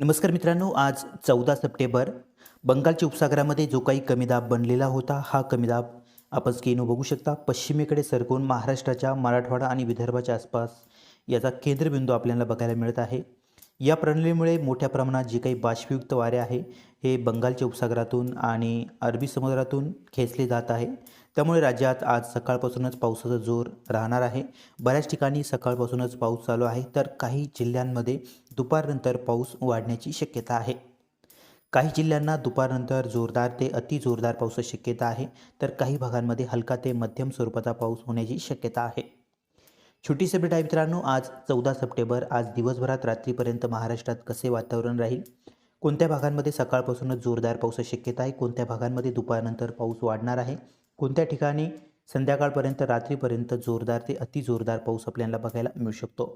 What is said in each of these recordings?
नमस्कार मित्रांनो आज चौदा सप्टेंबर बंगालच्या उपसागरामध्ये जो काही कमी दाब बनलेला होता हा कमी दाब आपण स्क्रीनवर बघू शकता. पश्चिमेकडे सरकून महाराष्ट्राच्या मराठवाडा आणि विदर्भाच्या आसपास याचा केंद्रबिंदू आपल्याला बघायला मिळत आहे. या प्रणालीमुळे मोठ्या प्रमाणात जे काही बाष्पयुक्त वारे आहे हे बंगालच्या उपसागरातून आणि अरबी समुद्रातून खेचले जात आहे. त्यामुळे राज्यात आज सकाळपासूनच पावसाचा जोर राहणार आहे. बऱ्याच ठिकाणी सकाळपासूनच पाऊस चालू आहे तर काही जिल्ह्यांमध्ये दुपारनंतर पाऊस वाढण्याची शक्यता आहे. काही जिल्ह्यांना दुपारनंतर जोरदार ते अति जोरदार पावसाची शक्यता आहे तर काही भागांमध्ये हलका ते मध्यम स्वरूपाचा पाऊस होण्याची शक्यता आहे. छोटी भेट आहे मित्रांनो आज चौदा सप्टेंबर आज दिवसभरात रात्रीपर्यंत महाराष्ट्रात कसे वातावरण राहील? कोणत्या भागांमध्ये सकाळपासूनच जोरदार पावसाची शक्यता आहे? कोणत्या भागांमध्ये दुपारनंतर पाऊस वाढणार आहे? कोणत्या ठिकाणी संध्याकाळपर्यंत रात्रीपर्यंत जोरदार ते अति जोरदार पाऊस आपल्याला बघायला मिळू शकतो?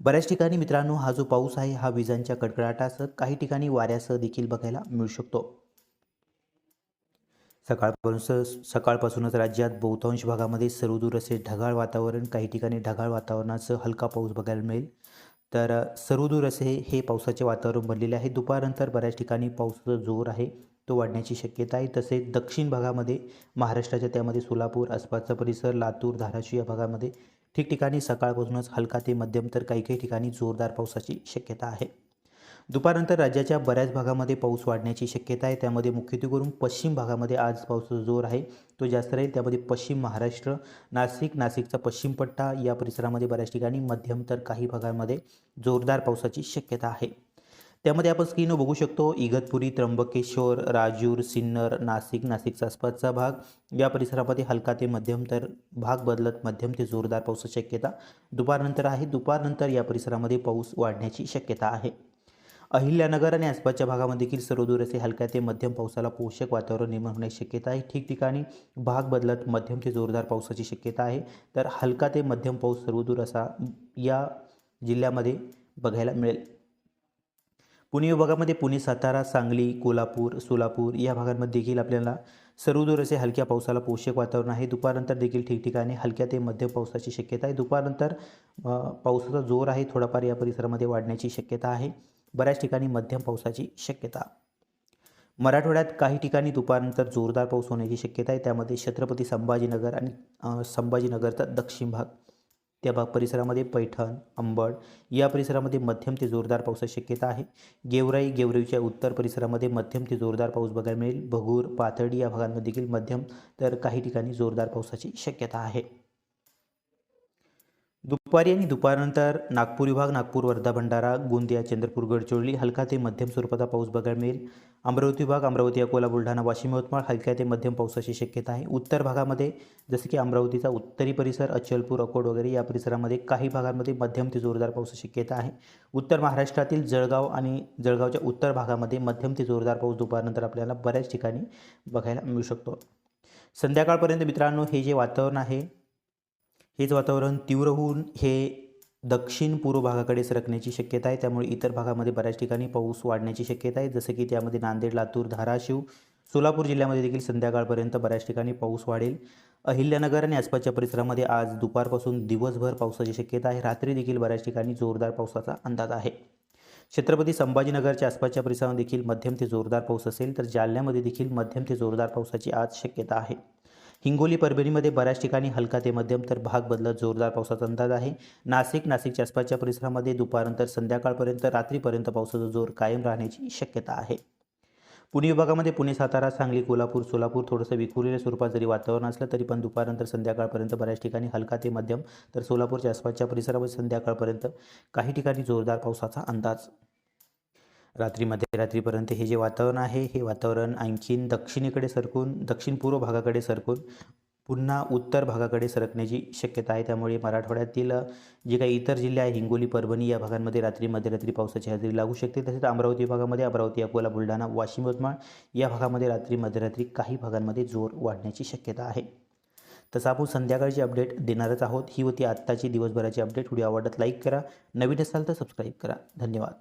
बऱ्याच ठिकाणी मित्रांनो हा जो पाऊस आहे हा विजांच्या कडकडाटासह काही ठिकाणी वाऱ्यासह देखील बघायला मिळू शकतो. सकाळपासून सकाळपासूनच राज्यात बहुतांश भागामध्ये सर्वदूर असे ढगाळ वातावरण काही ठिकाणी ढगाळ वातावरणासह हलका पाऊस बघायला मिळेल. तर सर्वदूर असे हे पावसाचे वातावरण बनलेले आहे. दुपारनंतर बऱ्याच ठिकाणी पावसाचा जोर आहे. तो वाढण्याची शक्यता आहे. तसेच दक्षिण भागामध्ये महाराष्ट्राच्या त्यामध्ये सोलापूर आसपासचा परिसर लातूर धाराशिव या भागामध्ये ठिकठिकाणी सकाळपासूनच हलका ते मध्यम तर काही काही ठिकाणी जोरदार पावसाची शक्यता आहे. दुपारनंतर राज्याच्या बऱ्याच भागामध्ये पाऊस वाढण्याची शक्यता आहे. त्यामध्ये मुख्यत्वे करून पश्चिम भागामध्ये आज पावसाचा जोर आहे. तो जास्त राहील. त्यामध्ये पश्चिम महाराष्ट्र नाशिक नाशिकचा पश्चिम पट्टा या परिसरामध्ये बऱ्याच ठिकाणी मध्यम तर काही भागांमध्ये जोरदार पावसाची शक्यता आहे. त्यामध्ये आपण स्क्रीनवर बघू शकतो इगतपुरी त्र्यंबकेश्वर राजूर सिन्नर नाशिक नाशिकचा आसपासचा भाग. या परिसरामध्ये हलका ते मध्यम तर भाग बदलत मध्यम ते जोरदार पावसाची शक्यता दुपारनंतर आहे. दुपारनंतर या परिसरामध्ये पाऊस वाढण्याची शक्यता आहे. अहिल्यानगर आणि आसपासच्या भागामध्ये देखील सर्वदूर असे हलक्या ते मध्यम पावसाला पोषक वातावरण निर्माण होण्याची शक्यता आहे. ठिकठिकाणी भाग बदलत मध्यम ते जोरदार पावसाची शक्यता आहे. तर हलका ते मध्यम पाऊस सर्वदूर असा या जिल्ह्यामध्ये बघायला मिळेल. पुणे विभागामध्ये पुणे सातारा सांगली कोल्हापूर सोलापूर या भागांमध्ये देखील आपल्याला सर्वदूर असे हलक्या पावसाला पोषक वातावरण आहे. दुपारनंतर देखील ठिकठिकाणी हलक्या ते मध्यम पावसाची शक्यता आहे. दुपारनंतर पावसाचा जोर आहे. थोडाफार या परिसरामध्ये वाढण्याची शक्यता आहे. बऱ्याच ठिकाणी मध्यम पावसाची शक्यता. मराठवाड्यात काही ठिकाणी दुपारनंतर जोरदार पाऊस होण्याची शक्यता आहे. त्यामध्ये छत्रपती संभाजीनगर आणि संभाजीनगरचा दक्षिण भाग त्या भाग परिसरामध्ये पैठण अंबड या परिसरामध्ये मध्यम ते जोरदार पावसाची शक्यता आहे. गेवराई गेवराईच्या उत्तर परिसरामध्ये मध्यम ते जोरदार पाऊस बघायला मिळेल. भगूर पाथर्डी या भागांमध्ये देखील मध्यम तर काही ठिकाणी जोरदार पावसाची शक्यता आहे. दुपारी आणि दुपारनंतर नागपूर विभाग नागपूर वर्धा भंडारा गोंदिया चंद्रपूर गडचिरोली हलका ते मध्यम स्वरूपाचा पाऊस बघायला मिळेल. अमरावती विभाग अमरावती अकोला बुलढाणा वाशिम यवतमाळ हलक्या ते मध्यम पावसाची शक्यता आहे. उत्तर भागामध्ये जसे की अमरावतीचा उत्तरी परिसर अचलपूर अकोट वगैरे या परिसरामध्ये काही भागांमध्ये मध्यम ते जोरदार पावसाची शक्यता आहे. उत्तर महाराष्ट्रातील जळगाव आणि जळगावच्या उत्तर भागामध्ये मध्यम ते जोरदार पाऊस दुपारनंतर आपल्याला बऱ्याच ठिकाणी बघायला मिळू शकतो. संध्याकाळपर्यंत मित्रांनो हे जे वातावरण आहे हेच वातावरण तीव्र होऊन हे दक्षिण पूर्व भागाकडे सरकण्याची शक्यता आहे. त्यामुळे इतर भागामध्ये बऱ्याच ठिकाणी पाऊस वाढण्याची शक्यता आहे. जसं की त्यामध्ये नांदेड लातूर धाराशिव सोलापूर जिल्ह्यामध्ये देखील संध्याकाळपर्यंत बऱ्याच ठिकाणी पाऊस वाढेल. अहिल्यानगर आणि आसपासच्या परिसरामध्ये आज दुपारपासून दिवसभर पावसाची शक्यता आहे. रात्री देखील बऱ्याच ठिकाणी जोरदार पावसाचा अंदाज आहे. छत्रपती संभाजीनगरच्या आसपासच्या परिसरामध्ये देखील मध्यम ते जोरदार पाऊस असेल तर जालन्यामध्ये देखील मध्यम ते जोरदार पावसाची आज शक्यता आहे. हिंगोली परभणीमध्ये बऱ्याच ठिकाणी हलका ते मध्यम तर भाग बदलत जोरदार पावसाचा अंदाज आहे. नाशिक नाशिकच्या आसपासच्या परिसरामध्ये दुपारनंतर संध्याकाळपर्यंत रात्रीपर्यंत पावसाचा जोर कायम राहण्याची शक्यता आहे. पुणे विभागामध्ये पुणे सातारा सांगली कोल्हापूर सोलापूर थोडंसं विखुरलेल्या स्वरूपात जरी वातावरण असलं तरी पण दुपारनंतर संध्याकाळपर्यंत बऱ्याच ठिकाणी हलका ते मध्यम तर सोलापूरच्या आसपासच्या परिसरामध्ये संध्याकाळपर्यंत काही ठिकाणी जोरदार पावसाचा अंदाज. रात्री मध्यरात्रीपर्यंत हे जे वातावरण आहे हे वातावरण आणखीन दक्षिणेकडे सरकून दक्षिण पूर्व भागाकडे सरकून पुन्हा उत्तर भागाकडे सरकण्याची शक्यता आहे. त्यामुळे मराठवाड्यातील जे काही इतर जिल्हे आहे हिंगोली परभणी या भागांमध्ये रात्री मध्यरात्री पावसाची हजेरी लागू शकते. तसेच अमरावती भागामध्ये अमरावती अकोला बुलढाणा वाशिम यवतमाळ या भागामध्ये रात्री मध्यरात्री काही भागांमध्ये जोर वाढण्याची शक्यता आहे. तसं आपण संध्याकाळची अपडेट देणारच आहोत. ही होती आत्ताची दिवसभराची अपडेट. व्हिडिओ आवडत लाईक करा. नवीन असाल तर सबस्क्राईब करा. धन्यवाद.